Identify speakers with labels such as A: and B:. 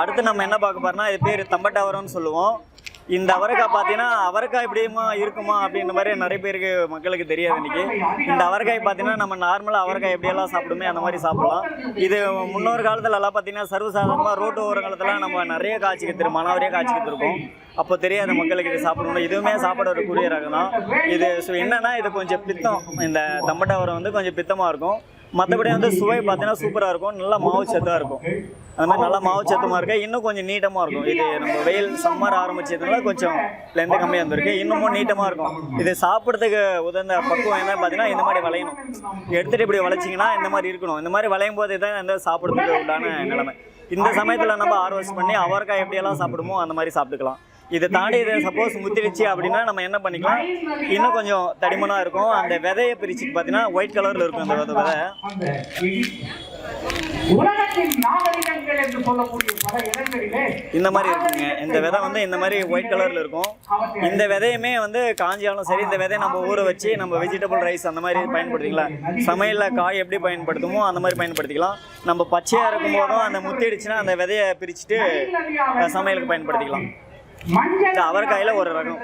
A: அடுத்து நம்ம என்ன பார்க்க போறோம்னா இது பேர் தம்பட்டவரம்னு சொல்லுவோம். இந்த அவரைக்காய் பார்த்தீங்கன்னா அவரைக்காய் இப்படியுமா இருக்குமா அப்படின்ற மாதிரி நிறைய பேருக்கு மக்களுக்கு தெரியாது இன்னைக்கு. இந்த அவரைக்காய் பார்த்தீங்கன்னா நம்ம நார்மலாக அவரைக்காய் எப்படியெல்லாம் சாப்பிடுமே அந்த மாதிரி சாப்பிடலாம். இது முன்னொரு காலத்துலலாம் பார்த்தீங்கன்னா சர்வசாதாரணமாக ரோட்டு ஓரங்களத்தில் நம்ம நிறைய காய்ச்சி கத்துரு மனவரையே காய்ச்சி கற்றுருக்கோம் அப்போ தெரியாத மக்களுக்கு இது சாப்பிடணும். இதுவுமே சாப்பிட ஒரு கூடிய ரகம் தான். இது ஸோ என்னன்னா இது கொஞ்சம் பித்தம். இந்த தம்பட்டவரம் வந்து கொஞ்சம் பித்தமாக இருக்கும். மற்றபடி வந்து சுவை பார்த்தீங்கன்னா சூப்பராக இருக்கும். நல்லா மாவு சத்தாக இருக்கும். அந்த மாதிரி நல்லா மாவு சத்தமாக இருக்கு? இன்னும் கொஞ்சம் நீட்டமாக இருக்கும். இது நம்ம வெயில் சம்மர் ஆரம்பிச்சதுனால கொஞ்சம் லெந்து கம்மியாக இருந்திருக்கு. இன்னமும் நீட்டமாக இருக்கும். இது சாப்பிட்றதுக்கு உதந்த பக்குவம் என்ன பார்த்தீங்கன்னா இந்த மாதிரி விளையணும். எடுத்துகிட்டு இப்படி விளைச்சிங்கன்னா இந்த மாதிரி இருக்கணும். இந்த மாதிரி விளையும் போது தான் இந்த சாப்பிட்றதுக்கு உண்டான நிலைமை. இந்த சமயத்தில் நம்ம ஹார்வெஸ்ட் பண்ணி அவரைக்காய் எப்படியெல்லாம் சாப்பிடுமோ அந்த மாதிரி சாப்பிட்டுக்கலாம். இதை தாண்டி இதை சப்போஸ் முத்திடுச்சு அப்படின்னா நம்ம என்ன பண்ணிக்கலாம் இன்னும் கொஞ்சம் தடிமனாக இருக்கும். அந்த விதையை பிரிச்சுட்டு பார்த்தீங்கன்னா ஒயிட் கலரில் இருக்கும் அந்த விதை. இந்த மாதிரி இருக்குங்க. இந்த விதை வந்து இந்த மாதிரி ஒயிட் கலரில் இருக்கும். இந்த விதையுமே வந்து காஞ்சாலும் சரி இந்த விதையை நம்ம ஊற வச்சு நம்ம வெஜிடபிள் ரைஸ் அந்த மாதிரி பயன்படுத்திக்கலாம். சமையலில் காய் எப்படி பயன்படுத்துமோ அந்த மாதிரி பயன்படுத்திக்கலாம். நம்ம பச்சையாக இருக்கும் போதும் அந்த முத்திடுச்சுன்னா அந்த விதையை பிரிச்சுட்டு சமையலுக்கு பயன்படுத்திக்கலாம். அவரைக்காயில ஒரு ரகம்.